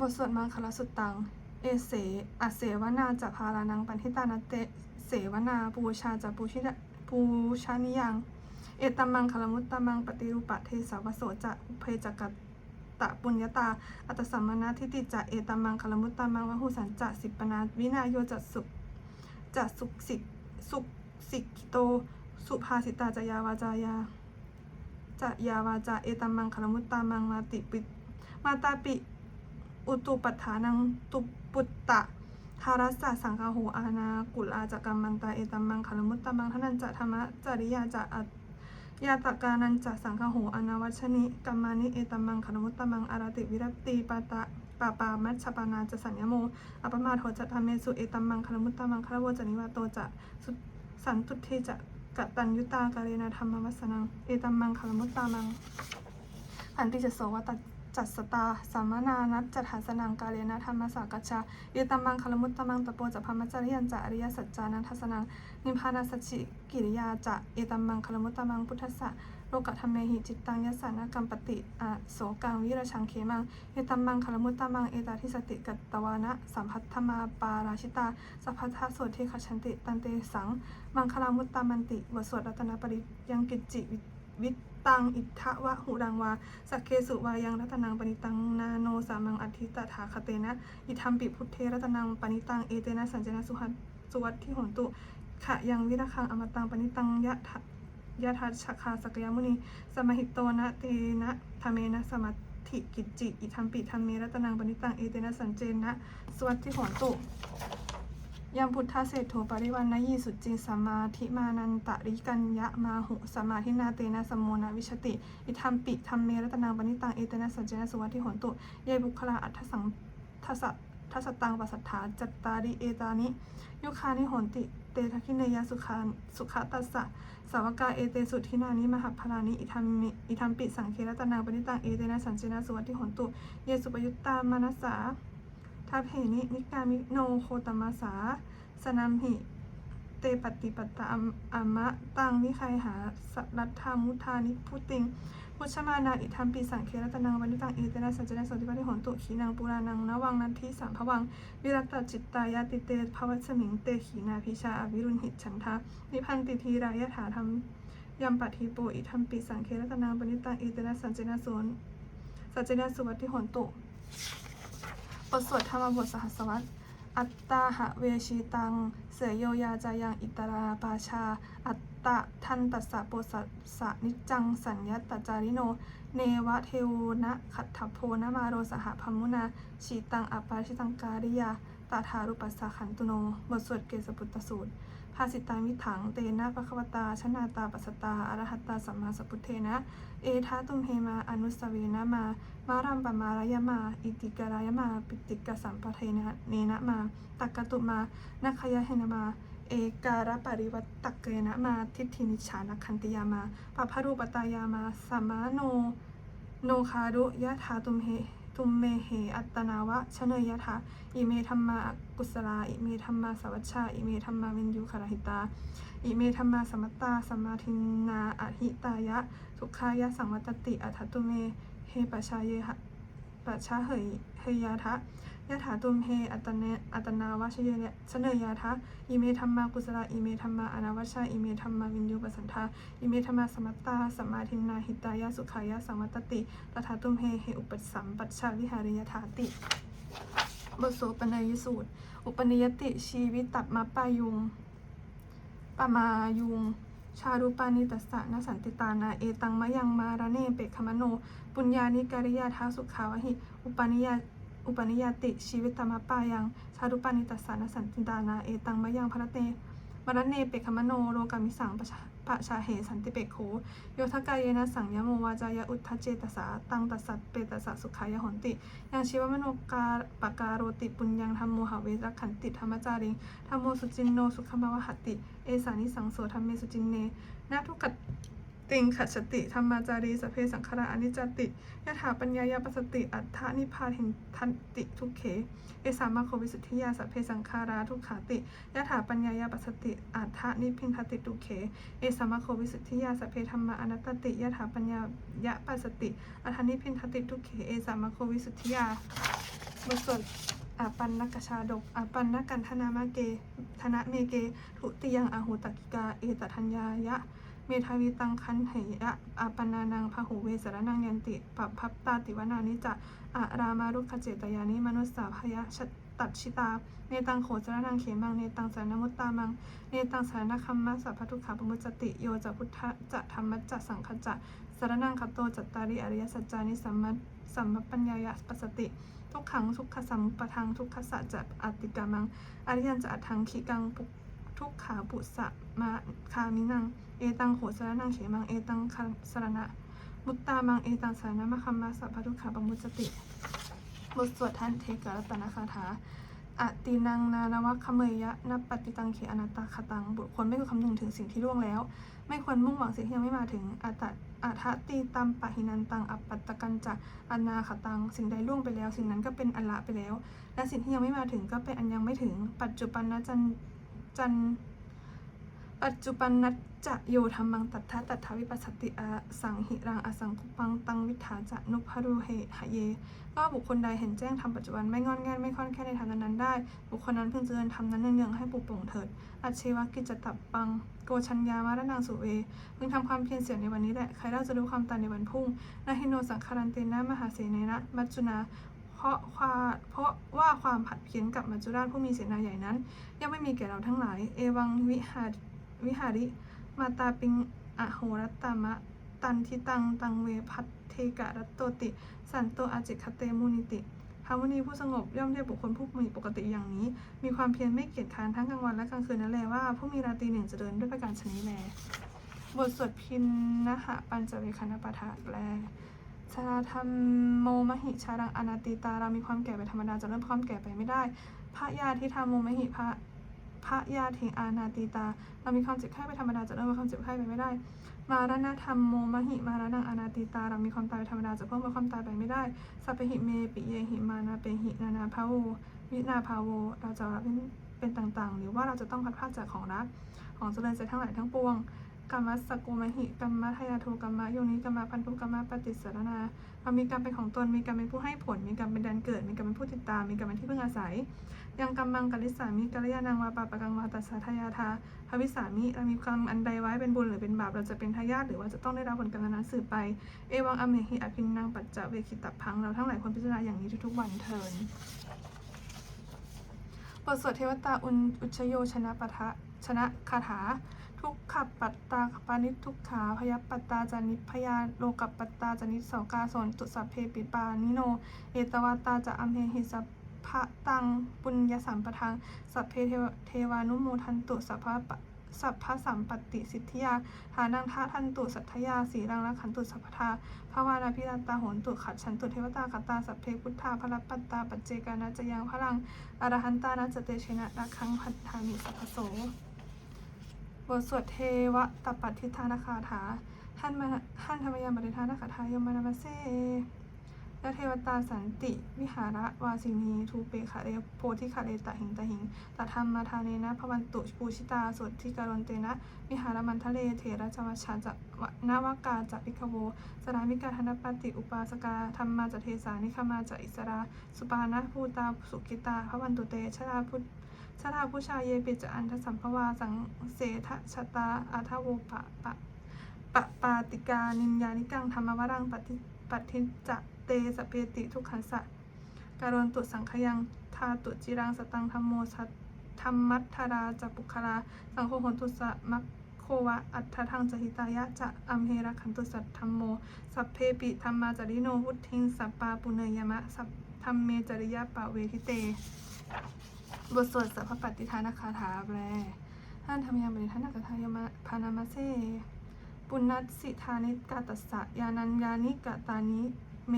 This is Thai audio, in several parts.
บทสวดมังคลสุตตัง เอเสอเสวนาจะพารานังปันทิตานาเตเสวนาปูชาจะปูชิปูชานิยัง เอตมังคลมุตตมังปฏิรูปะเทสาวโสจะอุเพจกัตตะปุญญาตา อัตสัมมนาทิติจะเอตมังคลมุตตมังวหุสันจะสิปนาวินาโยจะสุจะสุขสิกสุขสิกิโต สุภาสิตาจะยาวาจายาจะยาวาจาเอตมมังคลมุตตามังมาติปิมาตาปิ อุตุปัฏฐานังตุปุตตะทารัสสะสังคาโหอานากุลอาจักกัมมันตาเอตัมมังคลมุตตะมังทนันจะธรรมะจริยาจะอัตยาตกานันจะสังคโหอนาวัชนิกัมมานิเอตัมมังคลมุตตะมังอารติวิรัติปาตะปาปามัชปานาจะสัญญโมอปมาโทจะธรรมเมสุเอตัมมังคลมุตตะมังคารวจนิวาโตจะสุสันตุเทจะกตัญยุตากาเรนะธรรมวัสนังเอตัมมังคลมุตตะมังขันติจะโสวตั จัดสตาสัมมนานัตจัดหาสนังกาเลนะธรรมสากัจจาเยตัมมังคลมุตตมังตะโปจะพรมจริยันจะอริยสัจจานันทสนังนิพพานาสัจฉิกิริยาจะเอตัมมังคลมุตตมังพุทธะโลกธรรมเมหิจิตตังยสานกัมปติอโสกังวิรชังเขมังเยตัมมังคลมุตตมังเอตาทิสติกัตตวานะสัมพัทธมาปาราชิตาสัพพัทธโสเทขชันติตันเตสัง มังคลามุตตามันติบทสวดรัตนปริยังกิจจิวิวิ ตัง อิทธะวะหุรังวา สักเคสุวายังรัตนังปณิตัง นาโนสามังอธิตถาคเตนะ อิทัมปิพุทเทรัตนังปณิตัง เอเตนะสัญจนะสุหัสสุวัตที่หนตุ ขะยังวิรคังอมตังปณิตังยะทะยะทัชคาสกยมุนี สมหิตโตนะเตนะธรรมเมนะสมัติกิจจิ อิทัมปิธรรมเมรัตนังปณิตัง เอเตนะสัญเจนะสุวัตที่หนตุ ยมพุทธเศรษโทปริวันนยีสุจิสมมาธิมานันตริกัญญะมาหุสมาธินาเตนะสมโมนาวิชติ อิทัมปิธรรมเมรัตนังปณิตังเอเตนะสัจเจนะสุวัติโหนตุเยบุคลาอัฏฐสังทัสทัสตังปัสสัทธาจัตตาริเอตานิ ยุคานิโหนติเตทะคิเนยสุขานสุขตัสสะสาวกาเอเตสุทินานิมหัพพลานิอิทัมมิอิทัมปิสังเครัตนังปณิตังเอเตนะสัญเจนะสุวัติโหนตุเยสุปยุตตามานัสสา ทัพเหนินิกามิโนโคตมาสา สนัมหิ เตปฏิปตาอัมอมะตังวิไคหาสัรัตธามุทานิพุติงพุชมานาอิทัมปีสังเครัตนังวันิตังเอเตนะสัจจนะสติปฏิหนตุขีนังปุรานังนวังนันทิสัมภวัง วิรัตตจิตตายาติเตภวัสมิงเตขีนาพิชาอวิรุณหิตฉันทะนิพันติทีรายถาธรรมยัมปัทีโปอิทัมปีสังเครัตนังวันิตังเอเตนะสัจจนะสนสัจจนะสุวัติหนตุ บทสวดธรรมบทสหัสวรรษอัตตาหะเวชีตัง เสยโยยาจายังอิตราปาชา อัตตะทันตัสสะโปสัสสะนิจจัง สัญญตตจาริโน เนวะเทวนะขัตถโพนะมาโรสหพัมมุนาชีตังอปาชิตังการิยาตาทารุปัสสะขันตุโน บทสวดเกสปุตตสูตร ภาสิตามิถัง เตนะปะคะวตา ชนาตาปัสตาอรหัตตาสัมมาสัพพุทเทนะ เอทาตุมเฮมา อนุสเวนะมา มารัมปมารายมา อิติกรายมา ปิติกสัมปะเทนะ เนนะมา ตักกตุมานัคยะเฮนมา เอการะปริวัตตักเกนะมา ทิฏฐินิจฉานักขันติยามาปะพรูปตายามาสัมมาโน โนคารุยะถาตุมเฮ ตุมเมเหอัตนาวะชะเนยยะถาอิเมธรรมากุศลา อิเมธรรมาสวัชชา อิเมธรรมาวินยูคารหิตา อิเมธรรมาสมัตตาสมมาธินนาอหิตายะ ทุกขายะสังวัตติอัตตุเม เฮปะชาเยหะ ปะชาเหยเฮยาทะยะถาตุมเฮอัตเนอัตนาวชเยเนยยาทะอิเมธรรมากุศลาอิเมธรรมาอนาวัชชาอิเมธรรมาวินยูปสันทาอิเมธรรมาสมัตตาสัมมาทินนาหิตายะสุขายะสังวัตติตถาตุมเฮเฮอุปสัมปัชชาวิหาริยถาติบทโสปนยสูตร อุปนิยติชีวิตตับมาปายุงปมายุง ชารูปานิตัสสะนสันติตานาเอตังมะยังมาระเนเปกขมโน ปุญญานิการิยาท้าสุขาวหิ อุปนิยาอุปนิยติชีวิตตมปายัง ชารูปานิตัสสะนสันติตานาเอตังมะยังพระเตมรณเนเปกขมโนโลกามิสังปะชา ปะชาเหสันติเปกโคโยทกายเยนะสังยโมวาจายอุทธเจตสาตังตัสสัตเปตสสะสุขายหนติยังชีวมโนกาปการโรติปุญญังธรรมโมหเวรขันติธรรมจาริงธรรมโมสุจินโนสุขมาวหติ เอสานิสังโสธรรมเมสุจินเนนาทุกข ติงขัดสติธรรมาจารีสเพสังขารอนิจจติยถาปัญญายาปสติอัฏฐานิพพาหินทันติทุกเข เอสามาโควิสุทธิยาสเพสังขาราทุกขาติยถาปัญญายาปสติอัฏฐานิพินทติทุกเข เอสามาโควิสุทธิยาสเพธรรมาอนัตติยถาปัญญายะปสติอัฏฐานิพินทติทุกเข เอสามาโควิสุทธิยาบทสวดอาปันนกชาดกอาปันนกันธนามาเกธนะเมเกทุติยังอาหุตกิกา เอตทัญญายะ เมทาวิตังคันเหยะอาปนานังพหูเวสรนังยันติปัพัปตาติวนานิจะอารามารุขเจตยานิมนุสสาพยะชตัดชิตา เนตังโขสรนังเขมัง เนตังสารนมุตตามัง เนตังสารนคัมมะสัพพทุกขาปมุจติ โยจะพุทธะจะธรรมะจะสังขจะสารนังคตโตจัตตาริอริยสัจจานิสัมมัสัมมปัญญายะปัสติ ทุกขังทุกขสัมปทังทุกขสัจจะอติกามัง อริยันจะอัตถังขีกังปุทุกขาปุสะ มาคามินัง เอตังโหสรนังเขมัง เอตังคันสรณะ มุตตามัง เอตังสารนมะคัมมาสัพพทุขาปมุจติ บทสวดท่านเทกรัตนคาถาอตินังนานวะคเมยะนปฏิตังเขอนัตตาคตัง บุคคลไม่ควรคำนึงถึงสิ่งที่ล่วงแล้ว ไม่ควรมุ่งหวังสิ่งที่ยังไม่มาถึงอัตตะอัทตีตัมปะหินันตัง อัปปัตตกันจะอนาคตัง สิ่งใดล่วงไปแล้ว สิ่งนั้นก็เป็นอันละไปแล้ว และสิ่งที่ยังไม่มาถึงก็เป็นอันยังไม่ถึง ปัจจุบันนะจันจัน ปัจจุบันนัจจะโยธรรมังตัทธะตัทธวิปัสสติอาสังหิรังอสังคุปังตังวิถาจะนุพรุเหหเย ก็บุคคลใดเห็นแจ้งทำปัจจุบันไม่งอนแงนไม่ค่อนแค่ในธรรมนั้นได้ บุคคลนั้นเพึงเจริญธรรมนั้นเนืองๆให้ปุปลงเถิดอัจเชวกิจตับปังโกชัญญามารนังสุเวพึงทำความเพียรเสียในวันนี้แหละใครเล่าจะรู้ความตายในวันพุ่งนาฮิโนสังคารันเตนะมหาเสนนะมัจจุนาเพราะความเพราะว่าความผัดเพี้ยนกับมัจจุราชผู้มีเสนาใหญ่นั้นย่อมไม่มีแก่เราทั้งหลาย เอวังวิหาร วิหาริ มาตาปิงอโหรัตตามะ ตันทิตัง ตังเวพัทเทกะรัตโตติ สันโตอาจิคเตมุนิติพระมุนีผู้สงบย่อมเรียกบุคคลผู้มีปกติอย่างนี้ มีความเพียรไม่เกียจค้านทั้งกลางวันและกลางคืนนั่นแหละว่า ผู้มีราตรีหนึ่งจะเจริญด้วยประการชนิดแลบทสวดพินนะหะปัญจเวคณปะทะแปลชาธรรมโมมหิชารังอนาติตาเรามีความแก่เป็นธรรมดาจะเริ่มความแก่ไปไม่ได้พระยาทิธรรมโมมหิพระ พระยาทิอานาตีตา เรามีความเจ็บไข้เป็นธรรมดาจะเริ่มความเจ็บไข้ไปไม่ได้ มารณธรรมโมมหิมารานังอนาตีตา เรามีความตายเป็นธรรมดาจะเพิ่มความตายไปไม่ได้ สัพเพหิเมปิเยหิมานาเปหินานาภาโววินาภาโว เราจะเป็นเป็นต่างๆ หรือว่าเราจะต้องพัดพลาดจากของรัก ของเจริญใจทั้งหลายทั้งปวง กรรมสกกุมหิกรรมทายาโทกรรมโยนิกรรมพันธุกรรมปฏิสรนาเรามีกรรมเป็นของตน มีกรรมเป็นผู้ให้ผล มีกรรมเป็นแดนเกิด มีกรรมเป็นผู้ติดตาม มีกรรมเป็นที่พึ่งอาศัย ยังกรรมังกัลิสามิกัลยาณังวาปาปะกังวาตัสสะทายาทาภวิสามิเรามีกรรมอันใดไว้เป็นบุญหรือเป็นบาป เราจะเป็นทายาทหรือว่าจะต้องได้รับผลกรรมนั้นสืบไป เอวังอเมหิอภินนังปัจจเวคิตับพัง เราทั้งหลายควรพิจารณาอย่างนี้ทุกๆวันเทินบทสวดเทวตาอุนอุชโยชนะปะทะชนะคาถา ทุกขับปัตตาปานิทุกขาพยปัตตาจานิพยาโลกับปัตตาจานิสอกาสนตุสัพเพปิปานิโน เอตวาตาจะอัมเหหิสัพพะตังปุญญสัมปทังสัพเพเทวานุโมทันตุสัพพะสัพพะสัมปติสิทธิยาฐานังทะทันตุสัทธยาสีรังละขันตุสัพพทาภาวานาพิรันตาโหนตุขัดฉันตุเทวตาขัตตาสัพเพพุทธาพระปัตตาปัจเจกานะจะยังพลังอรหันตานะจเตชนะระคังพันธามิสัพโส บทสวดเทวตปัตทิธานาคาถาท่านมาท่านธรรมยามบริธานาคาถายมนามาเซและเทวตาสันติวิหาระวาสินีทูเปคะเรโพธิคะเรตะหิงตะหิงตธรรมมาทาเนนะพวันตุปูชิตาสวดทิการนเตนะวิหารมันทะเลเถระจวัชชาจะวะนวากาจะพิกโวสรามิกาธนปฏิอุปาสกาธรรมมาจะเทสานิคมาจะอิสราสุปานะภูตาสุกิตาพวันตุเตชราพุทธ ชาทาผู้ชายเยปิจอันทสัมภวาสังเสทชตาอาทาโวปะปะปะปาติกานินยานิกังธรรมวรังปฏิปฏิจะเตสเปติทุกขันสะการนตุสังขยังทาตุจิรังสตังธรรมโมสัตธรรมัทธาราจปุคลาสังโฆหนตุสะมัคโควะอัฏฐทังจหิตายะจะอัมเฮระขันตุสัตธรรมโม สัพเพปิธรรมาจาริโนวุทิงสัปปาปุเนยมะสัพธรรมเมจริยะปะเวทิเต บทสวดสัพพปฏิทานคาถาแปลท่านธรรมยามบริทานคาถายมะพานามาเซปุณณสิธานิกาตัสสะยานัญญานิกาตานิเม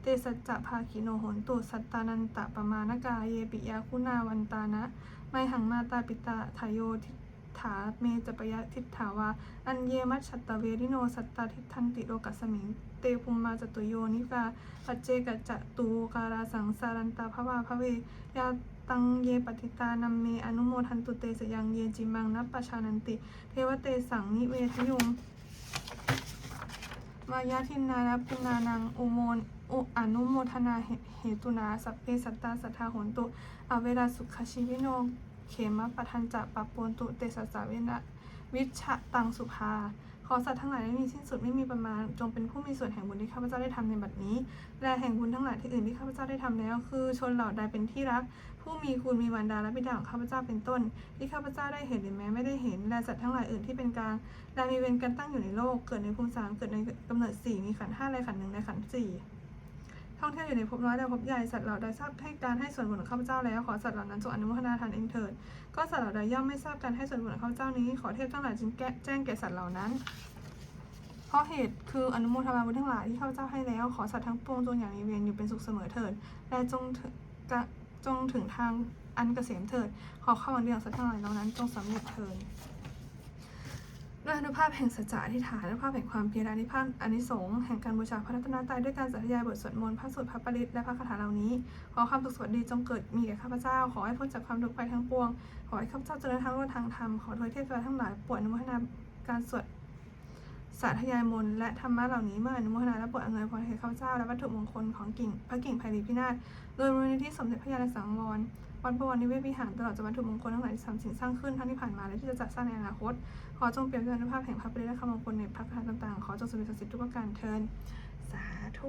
เตสัจจะภาคิโนโหนตุสัตตานันตะปมานกาเยปิยาคุณาวันตานะ ไมหังมาตาปิตาทายโยทิ ถาเมจปยะทิฏฐาวาอันเยมัชชัตตเวริโนสัตตาทิทันติโลกัสสมิงเตภุมมาจตุโยนิกาปัจเจกจตุการาสังสารันตาภวาภเวยาตังเยปฏิตานัมเมอนุโมทันตุเตสยังเยจิมังนัปปชานันติ เทวเตสังนิเวทยุงมายาทินนานะปุนานังอุโมนอุอนุโมทนาเหตุนาสัพเพสัตตาสัทธาหนตุอเวราสุขชีวิโน เขมะปะทันจะปะปนตุเตสัสาเวนะวิชะตังสุภา ขอสัตว์ทั้งหลายไม่มีสิ้นสุดไม่มีประมาณ จงเป็นผู้มีส่วนแห่งบุญที่ข้าพเจ้าได้ทำในบัดนี้ และแห่งบุญทั้งหลายที่อื่นที่ข้าพเจ้าได้ทำแล้ว คือชนเหล่าใดเป็นที่รัก ผู้มีคุณมีวันดาและบิดาของข้าพเจ้าเป็นต้น ที่ข้าพเจ้าได้เห็นหรือแม้ไม่ได้เห็น และสัตว์ทั้งหลายอื่นที่เป็นกลางและมีเวรกันตั้งอยู่ในโลก เกิดในภูมิสามเกิดในกำเนิดสี่มีขันห้าและขันหนึ่งและขันสี่ ท่องเที่ยวอยู่ในภพน้อยและภพใหญ่สัตว์เหล่าใดทราบให้การให้ส่วนบุญของข้าพเจ้าแล้วขอสัตว์เหล่านั้นจงอนุโมทนาทานเองเถิดก็สัตว์เหล่าใดย่อมไม่ทราบการให้ส่วนบุญของข้าพเจ้านี้ ขอเทพทั้งหลายจึงแก้แจ้งแก่สัตว์เหล่านั้นเพราะเหตุคืออนุโมทนาบุญทั้งหลายที่ข้าพเจ้าให้แล้ว ขอสัตว์ทั้งปวงจงอย่างมีเวรอยู่เป็นสุขเสมอเถิด และจงถึงจงถึงทางอันเกษมเถิด ขอข้าวันเดียวสัตว์ทั้งหลายเหล่านั้นจงสำเร็จเถิด ด้วยอนุภาพแห่งสัจจะอธิษฐานอนุภาพแห่งความเพียรอนุภาพอนิสงส์แห่งการบูชาพระรัตนตรัยด้วยการสาธยายบทสวดมนต์พระสวดพระปริตและพระคาถาเหล่านี้ ขอความสุขสวัสดีจงเกิดมีแก่ข้าพเจ้า ขอให้พ้นจากความทุกข์ไปทั้งปวง ขอให้ข้าพเจ้าเจริญทางโลกทางธรรม ขอโดยเทพเจ้าทั้งหลายปวดอนุโมทนาการสวดสาธยายมนต์และธรรมะเหล่านี้เมื่ออนุโมทนาและปรดอำนวยพรให้ข้าพเจ้าและวัตถุมงคลของกิ่งพระกิ่งไพรีพินาศโดยมูลนิธิสมเด็จพระยาณสังวร วัดบวรนิเวศวิหารตลอดจนวัตถุมงคลทั้งหลายที่ทำสิ่งสร้างขึ้นทั้งที่ผ่านมาและที่จะจัดสร้างในอนาคต ขอจงเปลี่ยนแปลงอนุภาพแห่งพระปริและคำมงคลในพระคาถาต่างๆ ขอจงสำเร็จศักดิ์สิทธิ์ทุกประการเทินสาธุ